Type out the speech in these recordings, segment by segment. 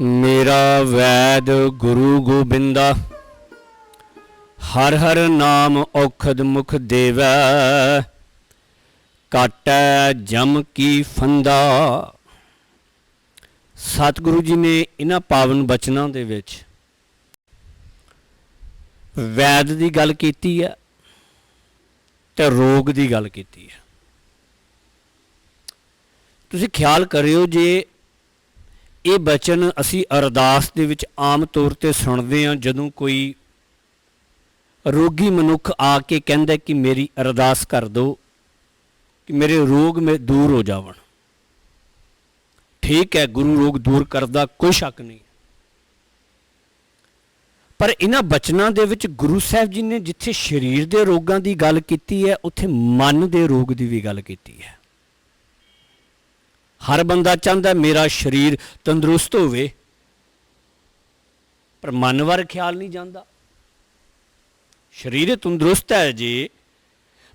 ਮੇਰਾ ਵੈਦ ਗੁਰੂ ਗੋਬਿੰਦਾ, ਹਰ ਹਰ ਨਾਮ ਔਖਦ ਮੁਖ ਦੇਵੈ, ਕਾਟੈ ਜਮ ਕੀ ਫੰਦਾ। ਸਤਿਗੁਰੂ ਜੀ ਨੇ ਇਹਨਾਂ ਪਾਵਨ ਬਚਨਾਂ ਦੇ ਵਿੱਚ ਵੈਦ ਦੀ ਗੱਲ ਕੀਤੀ ਹੈ ਤੇ ਰੋਗ ਦੀ ਗੱਲ ਕੀਤੀ ਹੈ। ਤੁਸੀਂ ਖਿਆਲ ਕਰਿਓ ਜੇ ਇਹ ਬਚਨ ਅਸੀਂ ਅਰਦਾਸ ਦੇ ਵਿੱਚ ਆਮ ਤੌਰ ਤੇ ਸੁਣਦੇ ਹਾਂ ਜਦੋਂ ਕੋਈ ਰੋਗੀ ਮਨੁੱਖ ਆ ਕੇ ਕਹਿੰਦਾ ਕਿ ਮੇਰੀ ਅਰਦਾਸ ਕਰ ਦਿਓ ਕਿ ਮੇਰੇ ਰੋਗ ਮੇ ਦੂਰ ਹੋ ਜਾਵਣ। ਠੀਕ ਹੈ, ਗੁਰੂ ਰੋਗ ਦੂਰ ਕਰਦਾ ਕੋਈ ਸ਼ੱਕ ਨਹੀਂ। ਪਰ ਇਹਨਾਂ ਬਚਨਾਂ ਦੇ ਵਿੱਚ ਗੁਰੂ ਸਾਹਿਬ ਜੀ ਨੇ ਜਿੱਥੇ ਸਰੀਰ ਦੇ ਰੋਗਾਂ ਦੀ ਗੱਲ ਕੀਤੀ ਹੈ, ਉੱਥੇ ਮਨ ਦੇ ਰੋਗ ਦੀ ਵੀ ਗੱਲ ਕੀਤੀ ਹੈ। ਹਰ ਬੰਦਾ ਚਾਹੁੰਦਾ ਮੇਰਾ ਸਰੀਰ ਤੰਦਰੁਸਤ ਹੋਵੇ, ਪਰ ਮਨ ਵੱਲ ਖਿਆਲ ਨਹੀਂ ਜਾਂਦਾ। ਸਰੀਰ ਤੰਦਰੁਸਤ ਹੈ ਜੀ,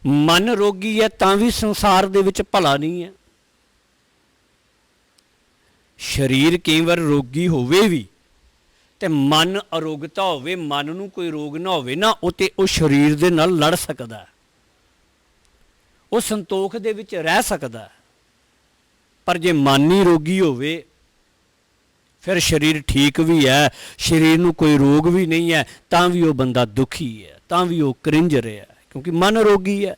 ਮਨ ਰੋਗੀ ਹੈ ਤਾਂ ਵੀ ਸੰਸਾਰ ਦੇ ਵਿੱਚ ਭਲਾ ਨਹੀਂ ਹੈ। ਸਰੀਰ ਕਈ ਵਾਰ ਰੋਗੀ ਹੋਵੇ ਵੀ ਤੇ ਮਨ ਅਰੋਗਤਾ ਹੋਵੇ, ਮਨ ਨੂੰ ਕੋਈ ਰੋਗ ਨਾ ਹੋਵੇ ਨਾ, ਉਹ ਤੇ ਉਹ ਸਰੀਰ ਦੇ ਨਾਲ ਲੜ ਸਕਦਾ ਉਹ ਸੰਤੋਖ ਦੇ ਵਿੱਚ ਰਹਿ ਸਕਦਾ ਪਰ ਜੇ ਮਨ ਹੀ ਰੋਗੀ ਹੋਵੇ, ਫਿਰ ਸਰੀਰ ਠੀਕ ਵੀ ਹੈ, ਸਰੀਰ ਨੂੰ ਕੋਈ ਰੋਗ ਵੀ ਨਹੀਂ ਹੈ, ਤਾਂ ਵੀ ਉਹ ਬੰਦਾ ਦੁਖੀ ਹੈ, ਤਾਂ ਵੀ ਉਹ ਕਰਿੰਜ ਰਿਹਾ ਕਿਉਂਕਿ ਮਨ ਰੋਗੀ ਹੈ।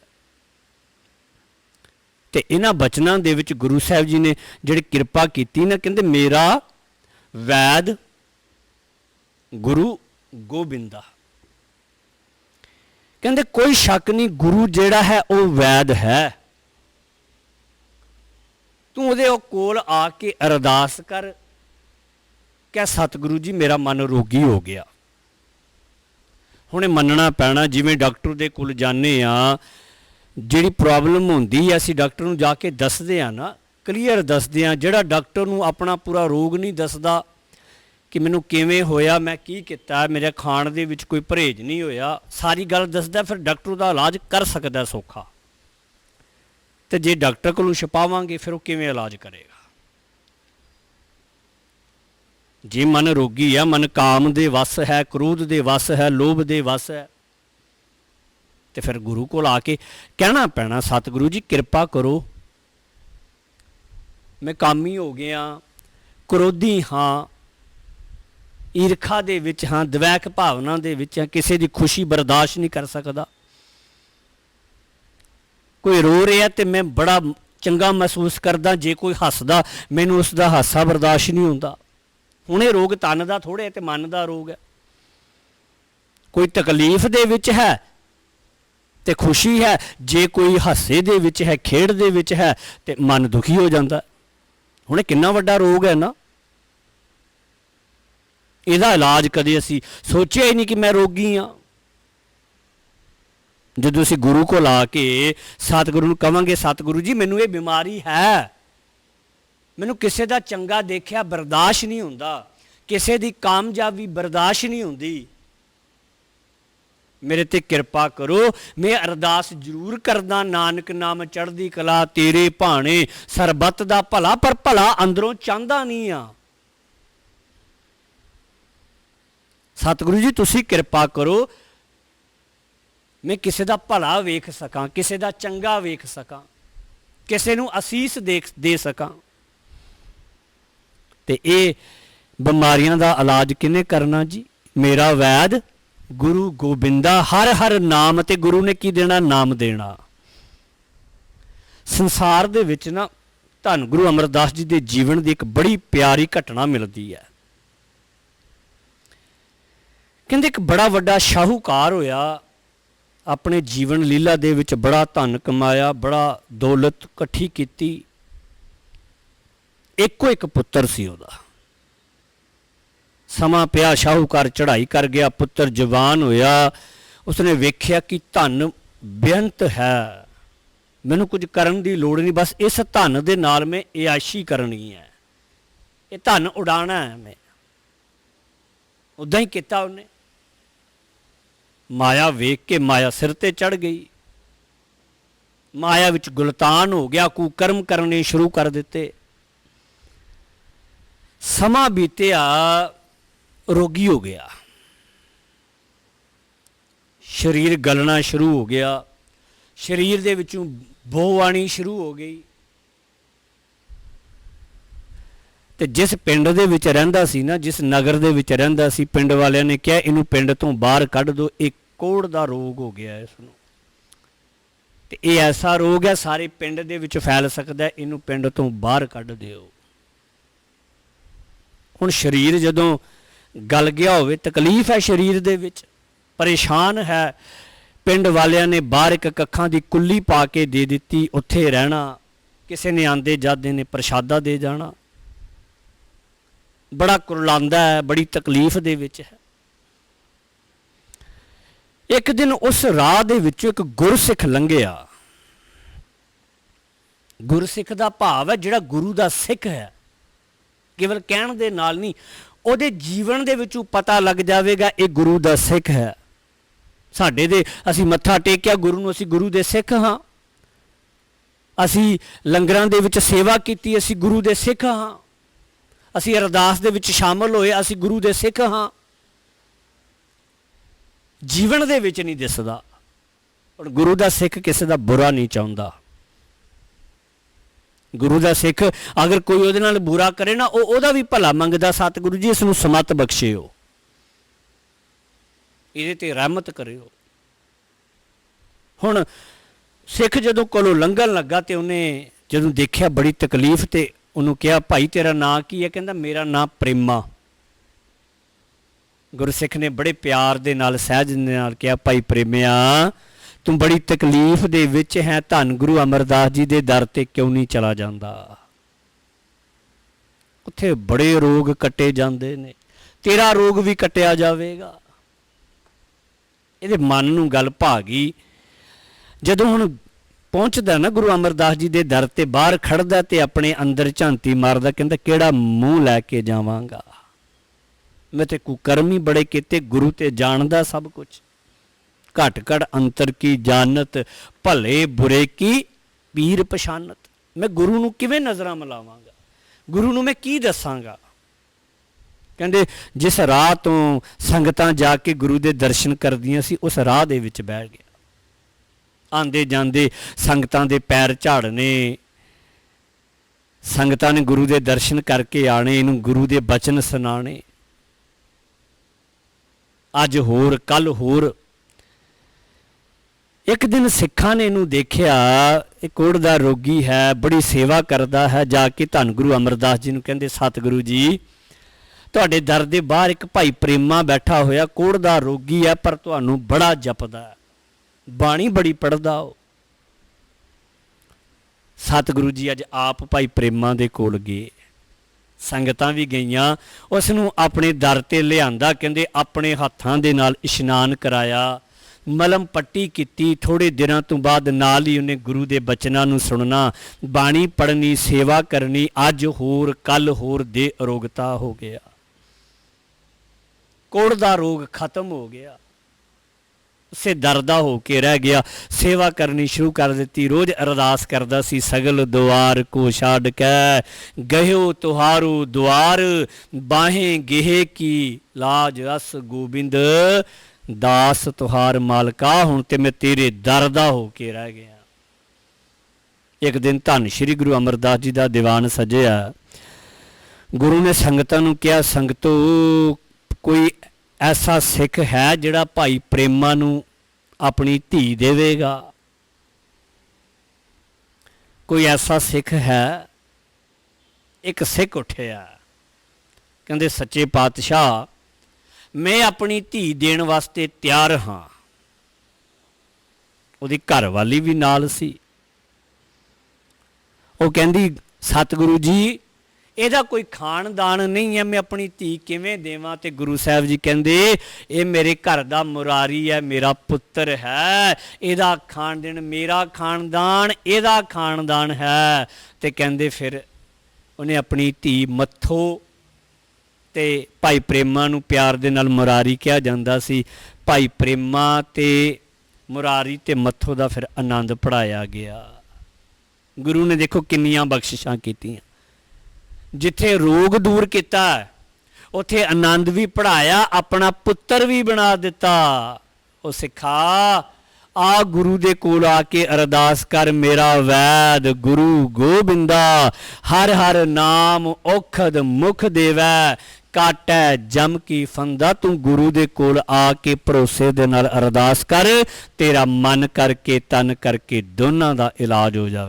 ਤੇ ਇਹਨਾਂ ਬਚਨਾਂ ਦੇ ਵਿੱਚ ਗੁਰੂ ਸਾਹਿਬ ਜੀ ਨੇ ਜਿਹੜੀ ਕਿਰਪਾ ਕੀਤੀ ਨਾ, ਕਹਿੰਦੇ ਮੇਰਾ ਵੈਦ ਗੁਰੂ ਗੋਬਿੰਦਾ ਕਹਿੰਦੇ ਕੋਈ ਸ਼ੱਕ ਨਹੀਂ, ਗੁਰੂ ਜਿਹੜਾ ਹੈ ਉਹ ਵੈਦ ਹੈ। ਤੂੰ ਉਹਦੇ ਉਹ ਕੋਲ ਆ ਕੇ ਅਰਦਾਸ ਕਰ ਕਿ ਸਤਿਗੁਰੂ ਜੀ, ਮੇਰਾ ਮਨ ਰੋਗੀ ਹੋ ਗਿਆ। ਹੁਣੇ ਮੰਨਣਾ ਪੈਣਾ, ਜਿਵੇਂ ਡਾਕਟਰ ਦੇ ਕੋਲ ਜਾਂਦੇ ਆ ਜਿਹੜੀ ਪ੍ਰੋਬਲਮ ਹੁੰਦੀ ਹੈ, ਅਸੀਂ ਡਾਕਟਰ ਨੂੰ ਜਾ ਕੇ ਦੱਸਦੇ ਆ ਨਾ, ਕਲੀਅਰ ਦੱਸਦੇ ਆ ਜਿਹੜਾ ਡਾਕਟਰ ਨੂੰ ਆਪਣਾ ਪੂਰਾ ਰੋਗ ਨਹੀਂ ਦੱਸਦਾ ਕਿ ਮੈਨੂੰ ਕਿਵੇਂ ਹੋਇਆ, ਮੈਂ ਕੀ ਕੀਤਾ, ਮੇਰੇ ਖਾਣ ਦੇ ਵਿੱਚ ਕੋਈ ਪਰਹੇਜ਼ ਨਹੀਂ ਹੋਇਆ, ਸਾਰੀ ਗੱਲ ਦੱਸਦਾ, ਫਿਰ ਡਾਕਟਰ ਦਾ ਇਲਾਜ ਕਰ ਸਕਦਾ ਸੌਖਾ। ਤੇ ਜੇ ਡਾਕਟਰ ਕੋਲੋਂ ਛਪਾਵਾਂਗੇ, ਫਿਰ ਉਹ ਕਿਵੇਂ ਇਲਾਜ ਕਰੇਗਾ? ਜੇ ਮਨ ਰੋਗੀ ਆ, ਮਨ ਕਾਮ ਦੇ ਵਸ ਹੈ, ਕ੍ਰੋਧ ਦੇ ਵਸ ਹੈ, ਲੋਭ ਦੇ ਵਸ ਹੈ, ਤੇ ਫਿਰ ਗੁਰੂ ਕੋਲ ਆ ਕੇ ਕਹਿਣਾ ਪੈਣਾ, ਸਤਿਗੁਰੂ ਜੀ, ਕਿਰਪਾ ਕਰੋ। ਮੈਂ ਕਾਮੀ ਹੋ ਗਿਆ, ਕ੍ਰੋਧੀ ਹਾਂ, ਈਰਖਾ ਦੇ ਵਿੱਚ ਹਾਂ ਦਵੈਕ ਭਾਵਨਾ ਦੇ ਵਿੱਚ ਹਾਂ, ਕਿਸੇ ਦੀ ਖੁਸ਼ੀ ਬਰਦਾਸ਼ਤ ਨਹੀਂ ਕਰ ਸਕਦਾ। ਕੋਈ ਰੋ ਰਿਹਾ ਤੇ ਮੈਂ ਬੜਾ ਚੰਗਾ ਮਹਿਸੂਸ ਕਰਦਾ, ਜੇ ਕੋਈ ਹੱਸਦਾ, ਮੈਨੂੰ ਉਸ ਦਾ ਹਾਸਾ ਬਰਦਾਸ਼ਤ ਨਹੀਂ ਹੁੰਦਾ। ਹੁਣ ਇਹ ਰੋਗ ਤਨ ਦਾ ਥੋੜੇ ਤੇ ਮਨ ਦਾ ਰੋਗ ਹੈ ਕੋਈ ਤਕਲੀਫ ਦੇ ਵਿੱਚ ਹੈ ਤੇ ਖੁਸ਼ੀ ਹੈ, ਜੇ ਕੋਈ ਹਾਸੇ ਦੇ ਵਿੱਚ ਹੈ, ਖੇਡ ਦੇ ਵਿੱਚ ਹੈ ਤੇ ਮਨ ਦੁਖੀ ਹੋ ਜਾਂਦਾ। ਹੁਣ ਇਹ ਕਿੰਨਾ ਵੱਡਾ ਰੋਗ ਹੈ ਨਾ। ਇਹਦਾ ਇਲਾਜ ਕਦੇ ਅਸੀਂ ਸੋਚਿਆ ਹੀ ਨਹੀਂ ਕਿ ਮੈਂ ਰੋਗੀ ਆ ਜਦੋਂ ਅਸੀਂ ਗੁਰੂ ਕੋਲ ਆ ਕੇ ਸਤਿਗੁਰੂ ਨੂੰ ਕਵਾਂਗੇ, ਸਤਿਗੁਰੂ ਜੀ, ਮੈਨੂੰ ਇਹ ਬਿਮਾਰੀ ਹੈ। ਮੈਨੂੰ ਕਿਸੇ ਦਾ ਚੰਗਾ ਦੇਖਿਆ ਬਰਦਾਸ਼ਤ ਨਹੀਂ ਹੁੰਦਾ। ਕਿਸੇ ਦੀ ਕਾਮਯਾਬੀ ਬਰਦਾਸ਼ਤ ਨਹੀਂ ਹੁੰਦੀ। ਮੇਰੇ ਤੇ ਕਿਰਪਾ ਕਰੋ, ਮੈਂ ਅਰਦਾਸ ਜ਼ਰੂਰ ਕਰਦਾ, ਨਾਨਕ ਨਾਮ ਚੜ੍ਹਦੀ ਕਲਾ, ਤੇਰੇ ਭਾਣੇ ਸਰਬੱਤ ਦਾ ਭਲਾ, ਪਰ ਭਲਾ ਅੰਦਰੋਂ ਚਾਹੁੰਦਾ ਨਹੀਂ ਆ। ਸਤਿਗੁਰੂ ਜੀ, ਤੁਸੀਂ ਕਿਰਪਾ ਕਰੋ ਮੈਂ ਕਿਸੇ ਦਾ ਭਲਾ ਵੇਖ ਸਕਾਂ, ਕਿਸੇ ਦਾ ਚੰਗਾ ਵੇਖ ਸਕਾਂ, ਕਿਸੇ ਨੂੰ ਅਸੀਸ ਦੇਖ, ਦੇ ਸਕਾਂ। ਤੇ ਇਹ ਬਿਮਾਰੀਆਂ ਦਾ ਇਲਾਜ ਕਿਨੇ ਕਰਨਾ ਜੀ? ਮੇਰਾ ਵੈਦ ਗੁਰੂ ਗੋਬਿੰਦਾ ਹਰ ਹਰ ਨਾਮ ਤੇ ਗੁਰੂ ਨੇ ਕੀ ਦੇਣਾ? ਨਾਮ ਦੇਣਾ। ਸੰਸਾਰ ਦੇ ਵਿੱਚ ਨਾ ਧੰਨ ਗੁਰੂ ਅਮਰਦਾਸ ਜੀ ਦੇ ਜੀਵਨ ਦੀ ਇੱਕ ਬੜੀ ਪਿਆਰੀ ਘਟਨਾ ਮਿਲਦੀ ਹੈ। ਕਹਿੰਦੇ ਇੱਕ ਬੜਾ ਵੱਡਾ ਸ਼ਾਹੂਕਾਰ ਹੋਇਆ। ਆਪਣੇ ਜੀਵਨ ਲੀਲਾ ਦੇ ਵਿੱਚ ਬੜਾ ਧਨ ਕਮਾਇਆ, ਬੜਾ ਦੌਲਤ ਇਕੱਠੀ ਕੀਤੀ। ਇੱਕੋ ਇੱਕ ਪੁੱਤਰ ਸੀ ਉਹਦਾ। ਸਮਾਂ ਪਿਆ, ਸ਼ਾਹੂਕਾਰ ਚੜ੍ਹਾਈ ਕਰ ਗਿਆ, ਪੁੱਤਰ ਜਵਾਨ ਹੋਇਆ। ਉਸਨੇ ਵੇਖਿਆ ਕਿ ਧਨ ਬੇਅੰਤ ਹੈ। ਮੈਨੂੰ ਕੁਝ ਕਰਨ ਦੀ ਲੋੜ ਨਹੀਂ, ਬਸ ਇਸ ਧਨ ਦੇ ਨਾਲ ਮੈਂ ਇਆਸ਼ੀ ਕਰਨੀ ਹੈ। ਇਹ ਧਨ ਉਡਾਣਾ ਹੈ ਮੈਂ। ਉਦਾਂ ਹੀ ਕੀਤਾ ਉਹਨੇ। ਮਾਇਆ ਵੇਖ ਕੇ ਮਾਇਆ ਸਿਰ ਤੇ ਚੜ ਗਈ। ਮਾਇਆ ਵਿੱਚ ਗੁਲਤਾਨ ਹੋ ਗਿਆ, ਕੁਕਰਮ ਕਰਨੇ ਸ਼ੁਰੂ ਕਰ ਦਿੱਤੇ। ਸਮਾਂ ਬੀਤਿਆ, ਰੋਗੀ ਹੋ ਗਿਆ। ਸਰੀਰ ਗਲਣਾ ਸ਼ੁਰੂ ਹੋ ਗਿਆ। ਸਰੀਰ ਦੇ ਵਿੱਚੋਂ ਬੋ ਆਣੀ ਸ਼ੁਰੂ ਹੋ ਗਈ। ਤੇ ਜਿਸ ਪਿੰਡ ਦੇ ਵਿੱਚ ਰਹਿੰਦਾ ਸੀ ਨਾ, ਜਿਸ ਨਗਰ ਦੇ ਵਿੱਚ ਰਹਿੰਦਾ ਸੀ, ਪਿੰਡ ਵਾਲਿਆਂ ਨੇ ਕਿਹਾ ਇਹਨੂੰ ਪਿੰਡ ਤੋਂ ਬਾਹਰ ਕੱਢ ਦਿਓ, ਇਹ ਕੋੜ ਦਾ ਰੋਗ ਹੋ ਗਿਆ ਇਸ ਨੂੰ। ਤੇ ਇਹ ਐਸਾ ਰੋਗ ਹੈ, ਸਾਰੇ ਪਿੰਡ ਦੇ ਵਿੱਚ ਫੈਲ ਸਕਦਾ ਇਹਨੂੰ ਪਿੰਡ ਤੋਂ ਬਾਹਰ ਕੱਢ ਦਿਓ। ਹੁਣ ਸਰੀਰ ਜਦੋਂ ਗਲ ਗਿਆ ਹੋਵੇ, ਤਕਲੀਫ ਹੈ ਸਰੀਰ ਦੇ ਵਿੱਚ, ਪਰੇਸ਼ਾਨ ਹੈ, ਪਿੰਡ ਵਾਲਿਆਂ ਨੇ ਬਾਹਰ ਇੱਕ ਕੱਖਾਂ ਦੀ ਕੁੱਲੀ ਪਾ ਕੇ ਦੇ ਦਿੱਤੀ, ਉੱਥੇ ਰਹਿਣਾ, ਕਿਸੇ ਨੇ ਆਂਦੇ ਜਾਂਦੇ ਨੇ ਪ੍ਰਸ਼ਾਦਾ ਦੇ ਜਾਣਾ। ਬੜਾ ਕੁਰਲਾਂਦਾ ਹੈ, ਬੜੀ ਤਕਲੀਫ ਦੇ ਵਿੱਚ ਹੈ। ਇੱਕ ਦਿਨ ਉਸ ਰਾਹ ਦੇ ਵਿੱਚੋਂ ਇੱਕ ਗੁਰਸਿੱਖ ਲੰਘਿਆ। ਗੁਰਸਿੱਖ ਦਾ ਭਾਵ ਹੈ, ਜਿਹੜਾ ਗੁਰੂ ਦਾ ਸਿੱਖ ਹੈ, ਕੇਵਲ ਕਹਿਣ ਦੇ ਨਾਲ ਨਹੀਂ, ਉਹਦੇ ਜੀਵਨ ਦੇ ਵਿੱਚੋਂ ਪਤਾ ਲੱਗ ਜਾਵੇਗਾ, ਇਹ ਗੁਰੂ ਦਾ ਸਿੱਖ ਹੈ। ਸਾਡੇ ਦੇ, ਅਸੀਂ ਮੱਥਾ ਟੇਕਿਆ ਗੁਰੂ ਨੂੰ, ਅਸੀਂ ਗੁਰੂ ਦੇ ਸਿੱਖ ਹਾਂ। ਅਸੀਂ ਲੰਗਰਾਂ ਦੇ ਵਿੱਚ ਸੇਵਾ ਕੀਤੀ, ਅਸੀਂ ਗੁਰੂ ਦੇ ਸਿੱਖ ਹਾਂ। ਅਸੀਂ ਅਰਦਾਸ ਦੇ ਵਿੱਚ ਸ਼ਾਮਲ ਹੋਏ, ਅਸੀਂ ਗੁਰੂ ਦੇ ਸਿੱਖ ਹਾਂ। ਜੀਵਨ ਦੇ ਵਿੱਚ ਨਹੀਂ ਦਿਸਦਾ। ਹੁਣ ਗੁਰੂ ਦਾ ਸਿੱਖ ਕਿਸੇ ਦਾ ਬੁਰਾ ਨਹੀਂ ਚਾਹੁੰਦਾ। ਗੁਰੂ ਦਾ ਸਿੱਖ ਅਗਰ ਕੋਈ ਉਹਦੇ ਨਾਲ ਬੁਰਾ ਕਰੇ ਨਾ, ਉਹ ਉਹਦਾ ਵੀ ਭਲਾ ਮੰਗਦਾ, ਸਤਿਗੁਰੂ ਜੀ ਇਸ ਨੂੰ ਸਮਤ ਬਖਸ਼ਿਓ। ਇਹਦੇ ਤੇ ਰਹਿਮਤ ਕਰਿਓ। ਹੁਣ ਸਿੱਖ ਜਦੋਂ ਕੋਲੋਂ ਲੰਘਣ ਲੱਗਾ ਤੇ ਉਹਨੇ ਜਦੋਂ ਦੇਖਿਆ ਬੜੀ ਤਕਲੀਫ ਤੇ ਉਹਨੂੰ ਕਿਹਾ, ਭਾਈ, ਤੇਰਾ ਨਾਂ ਕੀ ਹੈ? ਕਹਿੰਦਾ, ਮੇਰਾ ਨਾਂ ਪ੍ਰੇਮਾ। ਗੁਰਸਿੱਖ ਨੇ ਬੜੇ ਪਿਆਰ ਦੇ ਨਾਲ, ਸਹਿਜ ਦੇ ਨਾਲ ਕਿਹਾ, ਭਾਈ ਪ੍ਰੇਮਿਆ, ਤੂੰ ਬੜੀ ਤਕਲੀਫ ਦੇ ਵਿੱਚ ਹੈ, ਧੰਨ ਗੁਰੂ ਅਮਰਦਾਸ ਜੀ ਦੇ ਦਰ ਤੇ ਕਿਉਂ ਨਹੀਂ ਚਲਾ ਜਾਂਦਾ? ਉੱਥੇ ਬੜੇ ਰੋਗ ਕੱਟੇ ਜਾਂਦੇ ਨੇ। ਤੇਰਾ ਰੋਗ ਵੀ ਕੱਟਿਆ ਜਾਵੇਗਾ। ਇਹਦੇ ਮਨ ਨੂੰ ਗੱਲ ਭਾ ਗਈ। ਜਦੋਂ ਹੁਣ ਪਹੁੰਚਦਾ ਨਾ ਗੁਰੂ ਅਮਰਦਾਸ ਜੀ ਦੇ ਦਰ ਤੇ, ਬਾਹਰ ਖੜਦਾ ਤੇ ਆਪਣੇ ਅੰਦਰ ਝਾਂਤੀ ਮਾਰਦਾ, ਕਹਿੰਦਾ, ਕਿਹੜਾ ਮੂੰਹ ਲੈ ਕੇ ਜਾਵਾਂਗਾ? ਮੈਂ ਤੇ ਕੁਕਰਮ ਹੀ ਬੜੇ ਕੀਤੇ, ਗੁਰੂ ਤੇ ਜਾਣਦਾ ਸਭ ਕੁਝ ਘਟ ਘਟ ਅੰਤਰ ਕੀ ਜਾਣਤ, ਭਲੇ ਬੁਰੇ ਕੀ ਪੀਰ ਪਛਾਨਤ। ਮੈਂ ਗੁਰੂ ਨੂੰ ਕਿਵੇਂ ਨਜ਼ਰਾਂ ਮਿਲਾਵਾਂਗਾ? ਗੁਰੂ ਨੂੰ ਮੈਂ ਕੀ ਦੱਸਾਂਗਾ? ਕਹਿੰਦੇ, ਜਿਸ ਰਾਹ ਤੋਂ ਸੰਗਤਾਂ ਜਾ ਕੇ ਗੁਰੂ ਦੇ ਦਰਸ਼ਨ ਕਰਦੀਆਂ ਸੀ, ਉਸ ਰਾਹ ਦੇ ਵਿੱਚ ਬਹਿ ਗਿਆ ਆਂਦੇ ਜਾਂਦੇ ਸੰਗਤਾਂ ਦੇ ਪੈਰ ਝਾੜਨੇ। ਸੰਗਤਾਂ ਨੇ ਗੁਰੂ ਦੇ ਦਰਸ਼ਨ ਕਰਕੇ ਆਣੇ ਇਹਨੂੰ ਗੁਰੂ ਦੇ ਬਚਨ ਸੁਣਾਣੇ ਅੱਜ ਹੋਰ, ਕੱਲ ਹੋਰ। ਇੱਕ ਦਿਨ ਸਿੱਖਾਂ ਨੇ ਇਹਨੂੰ ਦੇਖਿਆ, ਇਹ ਕੋੜ ਦਾ ਰੋਗੀ ਹੈ, ਬੜੀ ਸੇਵਾ ਕਰਦਾ ਹੈ, ਜਾ ਕੇ ਧੰਨ ਗੁਰੂ ਅਮਰਦਾਸ ਜੀ ਨੂੰ ਕਹਿੰਦੇ, ਸਤਿਗੁਰੂ ਜੀ, ਤੁਹਾਡੇ ਦਰ ਦੇ ਬਾਹਰ ਇੱਕ ਭਾਈ ਪ੍ਰੇਮਾ ਬੈਠਾ ਹੋਇਆ, ਕੋੜ ਦਾ ਰੋਗੀ ਹੈ, ਪਰ ਤੁਹਾਨੂੰ ਬੜਾ ਜਪਦਾ ਹੈ। ਬਾਣੀ ਬੜੀ ਪੜਦਾ ਉਹ। ਸਤਿਗੁਰੂ ਜੀ ਅੱਜ ਆਪ ਭਾਈ ਪ੍ਰੇਮਾ ਦੇ ਕੋਲ ਗਏ। ਸੰਗਤਾਂ ਵੀ ਗਈਆਂ। ਉਸ ਨੂੰ ਆਪਣੇ ਦਰ ਤੇ ਲਿਆਂਦਾ, ਕਹਿੰਦੇ ਆਪਣੇ ਹੱਥਾਂ ਦੇ ਨਾਲ ਇਸ਼ਨਾਨ ਕਰਾਇਆ। ਮਲਮ ਪੱਟੀ ਕੀਤੀ ਥੋੜੇ ਦਿਨਾਂ ਤੋਂ ਬਾਅਦ ਨਾਲ ਹੀ ਉਹਨੇ ਗੁਰੂ ਦੇ ਬਚਨਾਂ ਨੂੰ ਸੁਣਨਾ। ਬਾਣੀ ਪੜਨੀ ਸੇਵਾ ਕਰਨੀ, ਅੱਜ ਹੋਰ, ਕੱਲ ਹੋਰ ਦੇ ਅਰੋਗਤਾ ਹੋ ਗਿਆ। ਕੋੜ ਦਾ ਰੋਗ ਖਤਮ ਹੋ ਗਿਆ। ਉਸੇ ਦਰਦਾ ਹੋ ਕੇ ਰਹਿ ਗਿਆ। ਸੇਵਾ ਕਰਨੀ ਸ਼ੁਰੂ ਕਰ ਦਿੱਤੀ। ਰੋਜ਼ ਅਰਦਾਸ ਕਰਦਾ ਸੀ, ਸਗਲ ਦੁਆਰ ਕੋ ਛੱਡ ਕੇ ਗਹਿਓ ਤੁਹਾਰੂ ਦੁਆਰ, ਬਾਹੇ ਗਿਹੇ ਕੀ ਲਾਜ ਰਸ ਗੋਬਿੰਦ, ਦਾਸ ਤੁਹਾਰ ਮਾਲਕਾ, ਹੁਣ ਤੇ ਮੈਂ ਤੇਰੇ ਦਰ ਦਾ ਹੋ ਕੇ ਰਹਿ ਗਿਆ। ਇੱਕ ਦਿਨ ਧੰਨ ਸ਼੍ਰੀ ਗੁਰੂ ਅਮਰਦਾਸ ਜੀ ਦਾ ਦੀਵਾਨ ਸਜਿਆ। ਗੁਰੂ ਨੇ ਸੰਗਤਾਂ ਨੂੰ ਕਿਹਾ, ਸੰਗਤੋ, ਕੋਈ ਐਸਾ ਸਿੱਖ ਹੈ ਜਿਹੜਾ ਭਾਈ ਪ੍ਰੇਮਾ ਨੂੰ ਆਪਣੀ ਧੀ ਦੇਵੇਗਾ। ਕੋਈ ਐਸਾ ਸਿੱਖ ਹੈ, ਇੱਕ ਸਿੱਖ ਉੱਠਿਆ, ਕਹਿੰਦੇ, ਸੱਚੇ ਪਾਤਸ਼ਾਹ, ਮੈਂ ਆਪਣੀ ਧੀ ਦੇਣ ਵਾਸਤੇ ਤਿਆਰ ਹਾਂ। ਉਹਦੀ ਘਰ ਵਾਲੀ ਵੀ ਨਾਲ ਸੀ। ਉਹ ਕਹਿੰਦੀ, ਸਤਿਗੁਰੂ ਜੀ ਇਹਦਾ ਕੋਈ ਖਾਨਦਾਨ ਨਹੀਂ ਹੈ, ਮੈਂ ਆਪਣੀ ਧੀ ਕਿਵੇਂ ਦੇਵਾਂ? ਤੇ ਗੁਰੂ ਸਾਹਿਬ ਜੀ ਕਹਿੰਦੇ, ਇਹ ਮੇਰੇ ਘਰ ਦਾ ਮੁਰਾਰੀ ਹੈ, ਮੇਰਾ ਪੁੱਤਰ ਹੈ। ਇਹਦਾ ਖਾਨਦਾਨ ਮੇਰਾ ਖਾਨਦਾਨ, ਇਹਦਾ ਖਾਨਦਾਨ ਹੈ। ਤੇ ਕਹਿੰਦੇ ਫਿਰ ਉਹਨੇ ਆਪਣੀ ਧੀ ਮੱਥੋ ਤੇ ਭਾਈ ਪ੍ਰੇਮਾ ਨੂੰ ਪਿਆਰ ਦੇ ਨਾਲ ਮੁਰਾਰੀ ਕਿਹਾ ਜਾਂਦਾ ਸੀ। ਭਾਈ ਪ੍ਰੇਮਾ ਤੇ ਮੁਰਾਰੀ ਤੇ ਮੱਥੋ ਦਾ ਫਿਰ ਆਨੰਦ ਪੜਾਇਆ ਗਿਆ। ਗੁਰੂ ਨੇ ਦੇਖੋ ਕਿੰਨੀਆਂ ਬਖਸ਼ਿਸ਼ਾਂ ਕੀਤੀਆਂ। ਜਿੱਥੇ ਰੋਗ ਦੂਰ ਕੀਤਾ, ਉੱਥੇ ਆਨੰਦ ਵੀ ਪੜਾਇਆ ਆਪਣਾ ਪੁੱਤਰ ਵੀ ਬਣਾ ਦਿੱਤਾ। ਉਹ ਸਿੱਖਾ, ਆ ਗੁਰੂ ਦੇ ਕੋਲ ਆ ਕੇ ਅਰਦਾਸ ਕਰ, ਮੇਰਾ ਵੈਦ ਗੁਰੂ ਗੋਬਿੰਦਾ, ਹਰ ਹਰ ਨਾਮ ਔਖਦ ਮੁਖ ਦੇਵੈ, ਕਾਟੈ ਜਮ ਕੀ ਫੰਦਾ, ਤੂੰ ਗੁਰੂ ਦੇ ਕੋਲ ਆ ਕੇ ਭਰੋਸੇ ਦੇ ਨਾਲ ਅਰਦਾਸ ਕਰ, ਤੇਰਾ ਮਨ ਕਰਕੇ, ਤਨ ਕਰਕੇ ਦੋਨਾਂ ਦਾ ਇਲਾਜ ਹੋ ਜਾਵੇ।